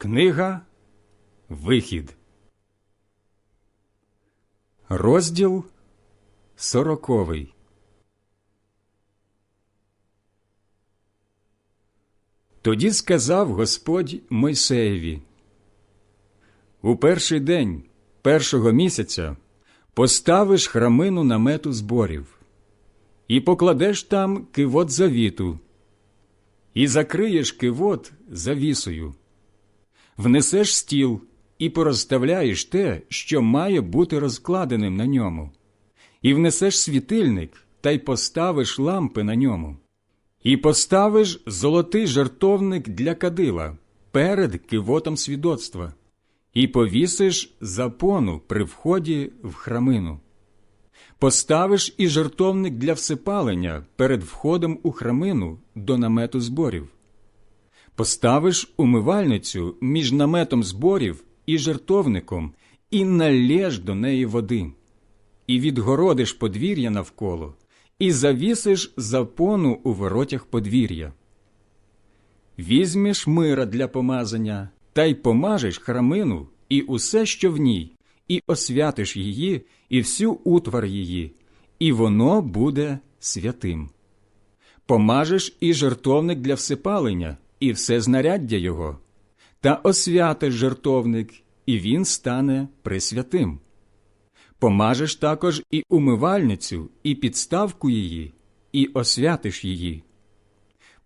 Книга Вихід, розділ сороковий. Тоді сказав Господь Мойсеєві У перший день першого місяця поставиш храмину намету зборів, і покладеш там кивот завіту, і закриєш кивот завісою внесеш стіл і порозставляєш те, що має бути розкладеним на ньому, і внесеш світильник та й поставиш лампи на ньому, і поставиш золотий жартовник для кадила перед кивотом свідоцтва, і повісиш запону при вході в храмину. Поставиш і жартовник для всипалення перед входом у храмину до намету зборів поставиш умивальницю між наметом зборів і жертовником, і налєш до неї води, і відгородиш подвір'я навколо, і завісиш запону у воротях подвір'я. Візьмеш мира для помазання, та й помажеш храмину і усе, що в ній, і освятиш її, і всю утвар її, і воно буде святим. Помажеш і жертовник для всипалення, і все знаряддя його, та освятиш жертовник, і він стане присвятим. Помажеш також і умивальницю, і підставку її, і освятиш її.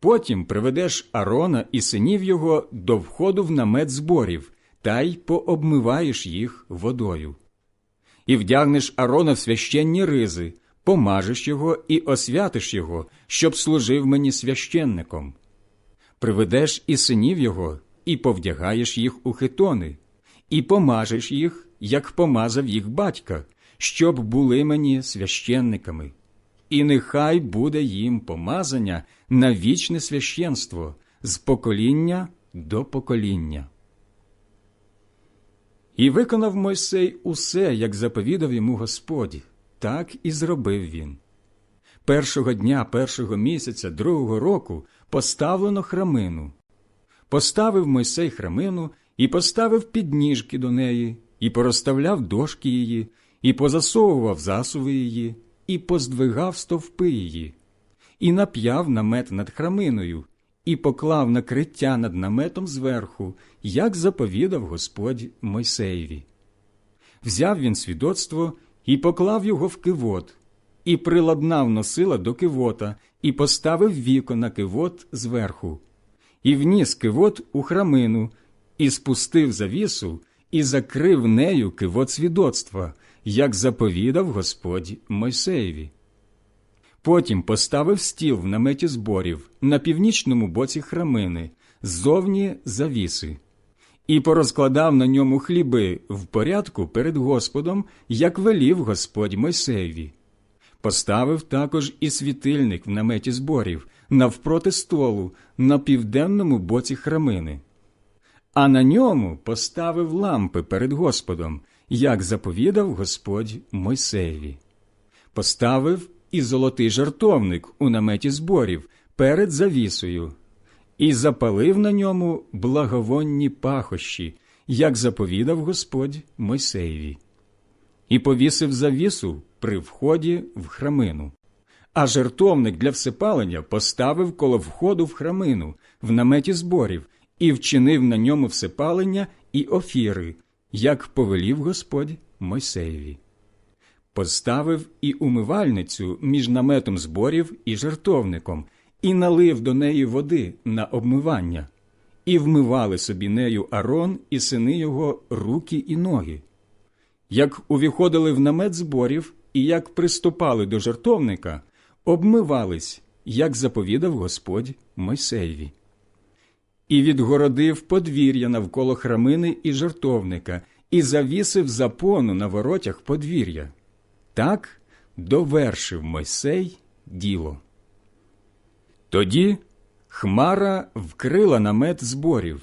Потім приведеш Арона і синів його до входу в намет зборів та й пообмиваєш їх водою. І вдягнеш Арона в священні ризи, помажеш його і освятиш його, щоб служив мені священником приведеш і синів його, і повдягаєш їх у хитони, і помажеш їх, як помазав їх батька, щоб були мені священниками. І нехай буде їм помазання на вічне священство з покоління до покоління. І виконав Мойсей усе, як заповідав йому Господь, так і зробив він. Першого дня першого місяця другого року поставлено храмину. Поставив Мойсей храмину і поставив підніжки до неї, і порозставляв дошки її, і позасовував засуви її, і поздвигав стовпи її, і нап'яв намет над храминою, і поклав накриття над наметом зверху, як заповідав Господь Мойсеєві. Взяв він свідоцтво і поклав його в кивот, і приладнав носила до кивота, і поставив віко на кивот зверху, і вніс кивот у храмину, і спустив завісу, і закрив нею кивот свідоцтва, як заповідав Господь Мойсеєві. Потім поставив стіл в наметі зборів на північному боці храмини, ззовні завіси, і порозкладав на ньому хліби в порядку перед Господом, як велів Господь Мойсеєві. Поставив також і світильник в наметі зборів навпроти столу на південному боці храмини, а на ньому поставив лампи перед Господом, як заповідав Господь Мойсеєві. Поставив і золотий жартовник у наметі зборів перед завісою, і запалив на ньому благовонні пахощі, як заповідав Господь Мойсеєві, і повісив завісу при вході в храмину. А жертовник для всипалення поставив коло входу в храмину, в наметі зборів, і вчинив на ньому всипалення і офіри, як повелів Господь Мойсеєві. Поставив і умивальницю між наметом зборів і жертовником, і налив до неї води на обмивання, і вмивали собі нею Арон і сини його руки і ноги. Як увіходили в намет зборів, і як приступали до жертовника, обмивались, як заповідав Господь Мойсеєві. І відгородив подвір'я навколо храмини і жертовника, і завісив запону на воротях подвір'я. Так довершив Мойсей діло. Тоді хмара вкрила намет зборів,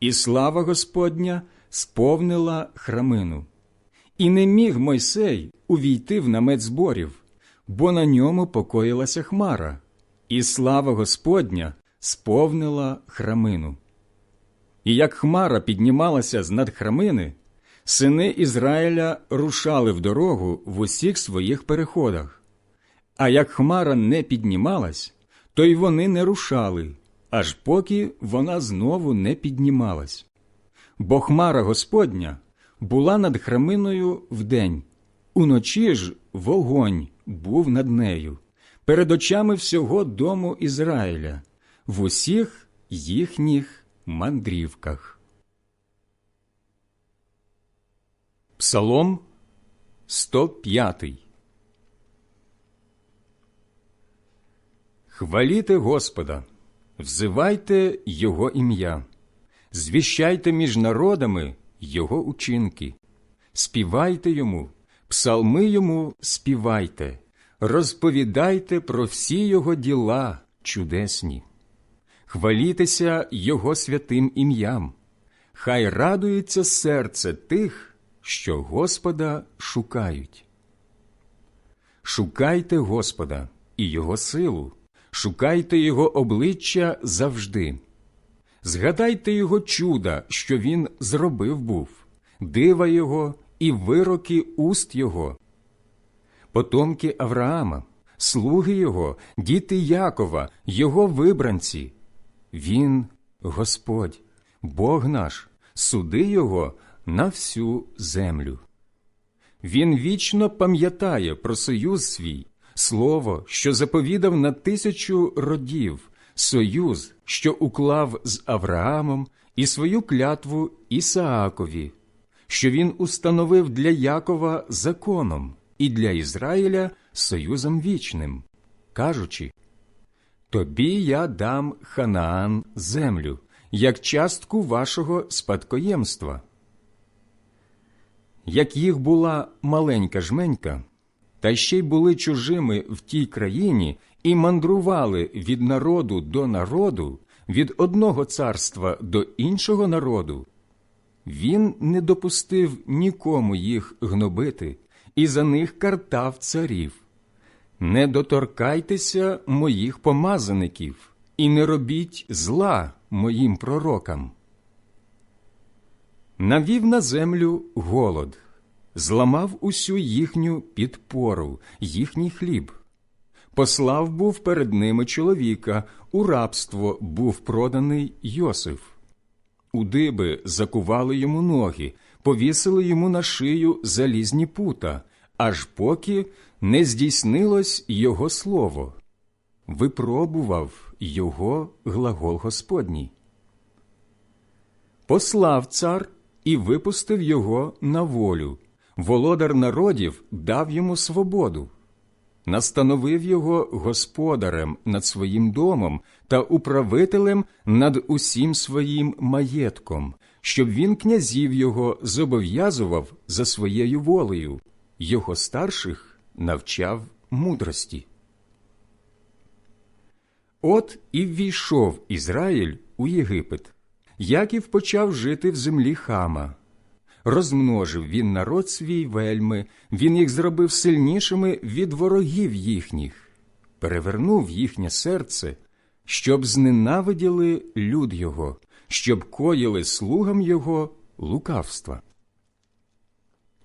і слава Господня сповнила храмину. І не міг Мойсей увійти в намет зборів, бо на ньому покоїлася хмара, і слава Господня сповнила храмину. І як хмара піднімалася з над храмини, сини Ізраїля рушали в дорогу в усіх своїх переходах. А як хмара не піднімалась, то й вони не рушали, аж поки вона знову не піднімалась. Бо хмара Господня була над храминою вдень, уночі ж вогонь був над нею, перед очами всього дому Ізраїля, в усіх їхніх мандрівках. Псалом 105 Хваліте Господа, взивайте Його ім'я, звіщайте між народами Його учинки, співайте йому, псалми йому співайте, розповідайте про всі Його діла чудесні, хвалітеся Його святим ім'ям, хай радується серце тих, що Господа шукають. Шукайте Господа і Його силу шукайте Його обличчя завжди. Згадайте Його чуда, що Він зробив був, дива Його і вироки уст Його. Потомки Авраама, слуги Його, діти Якова, Його вибранці. Він Господь, Бог наш, суди Його на всю землю. Він вічно пам'ятає про союз свій слово, що заповідав на тисячу родів, союз, що уклав з Авраамом і свою клятву Ісаакові, що він установив для Якова законом і для Ізраїля союзом вічним, кажучи Тобі я дам Ханаан землю, як частку вашого спадкоємства. Як їх була маленька жменька, та ще й були чужими в тій країні і мандрували від народу до народу, від одного царства до іншого народу, він не допустив нікому їх гнобити і за них картав царів. Не доторкайтеся моїх помазаників і не робіть зла моїм пророкам. Навів на землю голод зламав усю їхню підпору, їхній хліб. Послав був перед ними чоловіка, у рабство був проданий Йосиф. У диби закували йому ноги, повісили йому на шию залізні пута, аж поки не здійснилось його слово. Випробував його глагол Господній. Послав цар і випустив його на волю, володар народів дав йому свободу, настановив його господарем над своїм домом та управителем над усім своїм маєтком, щоб він князів його зобов'язував за своєю волею, його старших навчав мудрості. От і ввійшов Ізраїль у Єгипет. Яків почав жити в землі хама розмножив він народ свій вельми, він їх зробив сильнішими від ворогів їхніх, перевернув їхнє серце, щоб зненавиділи люд його, щоб коїли слугам його лукавства.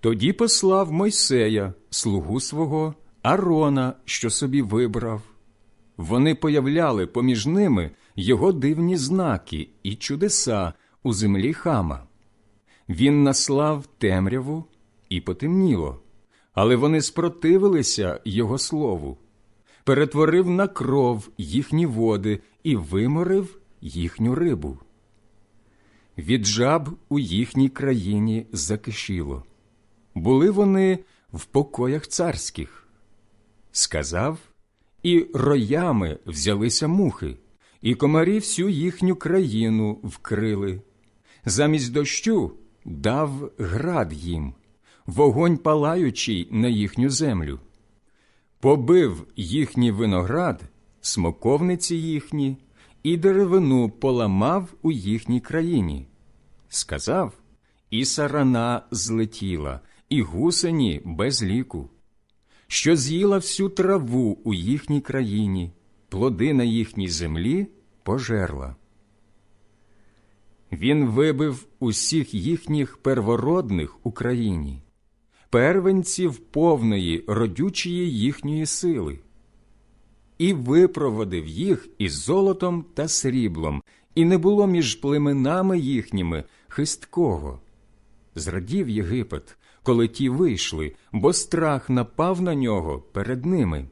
Тоді послав Мойсея, слугу свого, Арона, що собі вибрав. Вони появляли поміж ними його дивні знаки і чудеса у землі хама. Він наслав темряву і потемніло, але вони спротивилися Його слову, перетворив на кров їхні води і виморив їхню рибу. Від жаб у їхній країні закишіло. Були вони в покоях царських. Сказав, і роями взялися мухи, і комарі всю їхню країну вкрили. Замість дощу дав град їм, вогонь палаючий на їхню землю, побив їхній виноград, смоковниці їхні, і деревину поламав у їхній країні. Сказав, і сарана злетіла, і гусені без ліку, що з'їла всю траву у їхній країні, плоди на їхній землі пожерла. Він вибив усіх їхніх первородних у країні, первенців повної родючої їхньої сили, і випроводив їх із золотом та сріблом, і не було між племенами їхніми хисткого. Зрадів Єгипет, коли ті вийшли, бо страх напав на нього перед ними.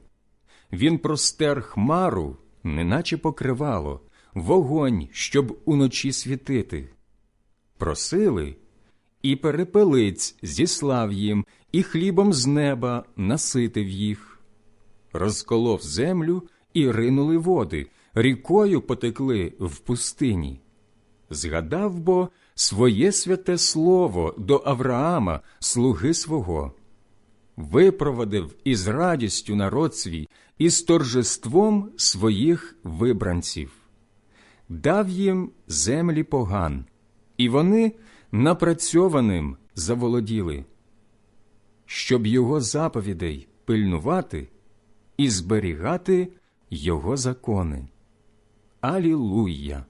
Він простер хмару, неначе покривало, вогонь, щоб уночі світити. Просили, і перепелиць зіслав їм, і хлібом з неба наситив їх. Розколов землю і ринули води, рікою потекли в пустині. Згадав бо своє святе слово до Авраама, слуги свого, випроводив із радістю народ свій і з торжеством своїх вибранців, дав їм землі поган, і вони напрацьованим заволоділи, щоб його заповідей пильнувати і зберігати його закони. Алілуя!